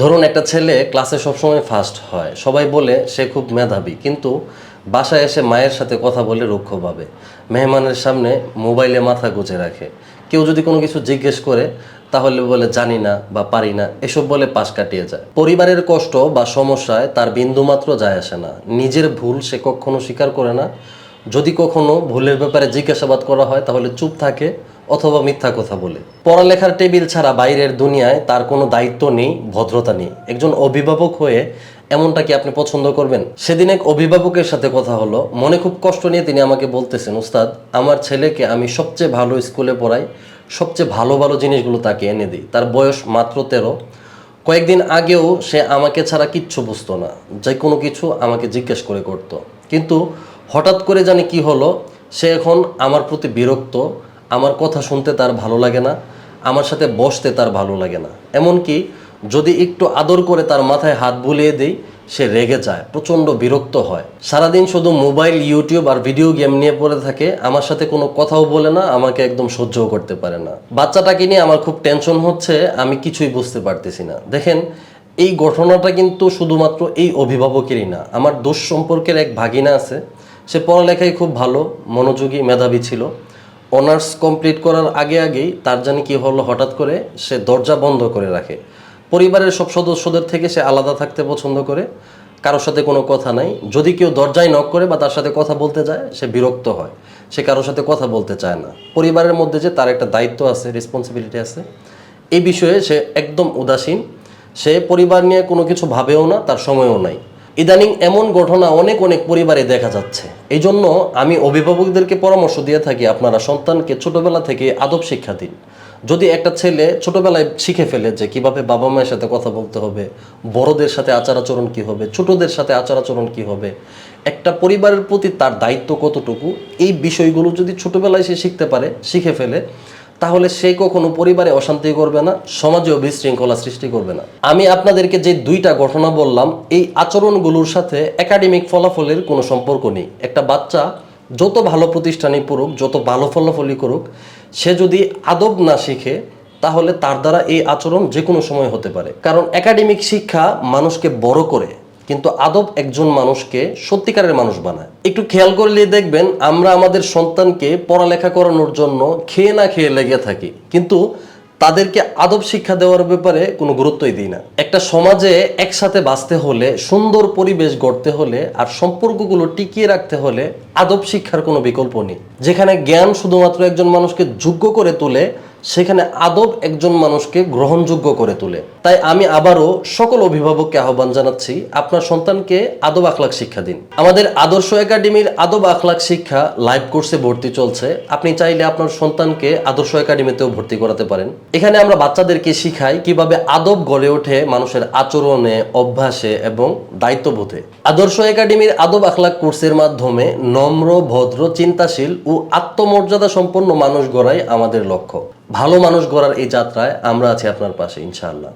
ধরুন একটা ছেলে ক্লাসে সবসময় ফার্স্ট হয়। সবাই বলে সে খুব মেধাবী, কিন্তু বাসায় এসে মায়ের সাথে কথা বলে রুক্ষভাবে মেহমানের সামনে মোবাইলে মাথা গুজে রাখে। কেউ যদি কোনো কিছু জিজ্ঞেস করে, তাহলে বলে, জানি না বা পারি না। এসব বলে পাশ কাটিয়ে যায়। পরিবারের কষ্ট বা সমস্যায় তার বিন্দুমাত্র যায় আসে না। নিজের ভুল সে কখনো স্বীকার করে না। যদি কখনো ভুলের ব্যাপারে জিজ্ঞাসাবাদ করা হয়, তাহলে চুপ থাকে অথবা মিথ্যা কথা বলে। পড়ালেখার টেবিল ছাড়া বাইরের দুনিয়ায় তার কোনো দায়িত্ব নেই, ভদ্রতা নেই। একজন অভিভাবক হয়ে এমনটা কি আপনি পছন্দ করবেন? সেদিন এক অভিভাবকের সাথে কথা হলো। মনে খুব কষ্ট নিয়ে তিনি আমাকে বলতেছেন উস্তাদ আমার ছেলেকে আমি সবচেয়ে ভালো স্কুলে পড়াই, সবচেয়ে ভালো ভালো জিনিসগুলো তাকে এনে দিই। তার বয়স মাত্র তেরো। কয়েকদিন আগেও সে আমাকে ছাড়া কিচ্ছু বুঝতো না। যে কোনো কিছু আমাকে জিজ্ঞেস করে করত। কিন্তু হঠাৎ করে জানি কি হলো, সে এখন আমার প্রতি বিরক্ত আমার কথা শুনতে তার ভালো লাগে না, আমার সাথে বসতে তার ভালো লাগে না। এমনকি যদি একটু আদর করে তার মাথায় হাত বুলিয়ে দিই, সে রেগে যায়, প্রচণ্ড বিরক্ত হয়। সারাদিন শুধু মোবাইল, ইউটিউব আর ভিডিও গেম নিয়ে পড়ে থাকে, আমার সাথে কোনো কথাও বলে না, আমাকে একদম সহ্যও করতে পারে না। বাচ্চাটাকে নিয়ে আমার খুব টেনশন হচ্ছে, আমি কিছুই বুঝতে পারতেছি না। দেখেন, এই ঘটনাটা কিন্তু শুধুমাত্র এই অভিভাবকেরই না, আমার দোষ সম্পর্কের এক ভাগিনা আছে। সে পড়ালেখায় খুব ভালো, মনোযোগী, মেধাবী ছিল। অনার্স কমপ্লিট করার আগে আগেই তার জানি কি হলো হঠাৎ করে সে দরজা বন্ধ করে রাখে। পরিবারের সব সদস্যদের থেকে সে আলাদা থাকতে পছন্দ করে। কারোর সাথে কোনো কথা নাই। যদি কেউ দরজায় নক করে বা তার সাথে কথা বলতে যায়, সে বিরক্ত হয়। সে কারোর সাথে কথা বলতে চায় না। পরিবারের মধ্যে যে তার একটা দায়িত্ব আছে রেসপন্সিবিলিটি আছে, এই বিষয়ে সে একদম উদাসীন। সে পরিবার নিয়ে কোনো কিছু ভাবেও না, তার সময়ও নাই। ইদানিং এমন ঘটনা অনেক অনেক পরিবারে দেখা যাচ্ছে। এই জন্য আমি অভিভাবকদেরকে পরামর্শ দিয়ে থাকি আপনারা সন্তানকে ছোটবেলা থেকে আদব শিক্ষা দিন। যদি একটা ছেলে ছোটবেলায় শিখে ফেলে যে কীভাবে বাবা মায়ের সাথে কথা বলতে হবে, বড়দের সাথে আচার আচরণ কী হবে, ছোটদের সাথে আচার আচরণ কী হবে, একটা পরিবারের প্রতি তার দায়িত্ব কতটুকু, এই বিষয়গুলো যদি ছোটবেলায় সে শিখতে পারে, শিখে ফেলে তাহলে সে কখনো পরিবারে অশান্তি করবে না, সমাজেও বিশৃঙ্খলা সৃষ্টি করবে না। আমি আপনাদেরকে যে দুইটা ঘটনা বললাম, এই আচরণগুলোর সাথে একাডেমিক ফলাফলের কোনো সম্পর্ক নেই। একটা বাচ্চা যত ভালো প্রতিষ্ঠানে পড়ুক, যত ভালো ফলাফলই করুক, সে যদি আদব না শিখে, তাহলে তার দ্বারা এই আচরণ যে কোনো সময় হতে পারে। কারণ একাডেমিক শিক্ষা মানুষকে বড় করে। কিন্তু আদব একজন মানুষকে সত্যিকারের মানুষ বানায়। একটু খেয়াল করলে দেখবেন, আমরা আমাদের সন্তানকে পড়ালেখা করানোর জন্য খেয়ে না খেয়ে লেগে থাকি। কিন্তু তাদেরকে আদব শিক্ষা দেওয়ার ব্যাপারে কোনো গুরুত্বই দিই না। একটা সমাজে একসাথে বাঁচতে হলে, সুন্দর পরিবেশ গড়তে হলে আর সম্পর্কগুলো টিকিয়ে রাখতে হলে আদব শিক্ষার কোনো বিকল্প নেই। যেখানে জ্ঞান শুধুমাত্র একজন মানুষকে যোগ্য করে তোলে সেখানে আদব একজন মানুষকে গ্রহণযোগ্য করে তোলে। তাই আমি আবারও সকল অভিভাবককে আহ্বান জানাচ্ছি, আপনার সন্তানকে আদব আখলাক শিক্ষা দিন। আমাদের আদর্শ একাডেমির আদব আখলাক শিক্ষা লাইভ কোর্সে ভর্তি চলছে। আপনি চাইলে আপনার সন্তানকে আদর্শ একাডেমিতেও ভর্তি করাতে পারেন। এখানে আমরা বাচ্চাদেরকে শিখাই কীভাবে আদব গড়ে ওঠে মানুষের আচরণে, অভ্যাসে এবং দায়িত্ববোধে। আদর্শ একাডেমির আদব আখলাক কোর্সের মাধ্যমে নম্র, ভদ্র, চিন্তাশীল ও আত্মমর্যাদা সম্পন্ন মানুষ গড়াই আমাদের লক্ষ্য। ভালো মানুষ গড়ার এই যাত্রায় আমরা আছি আপনার পাশে ইনশাআল্লাহ।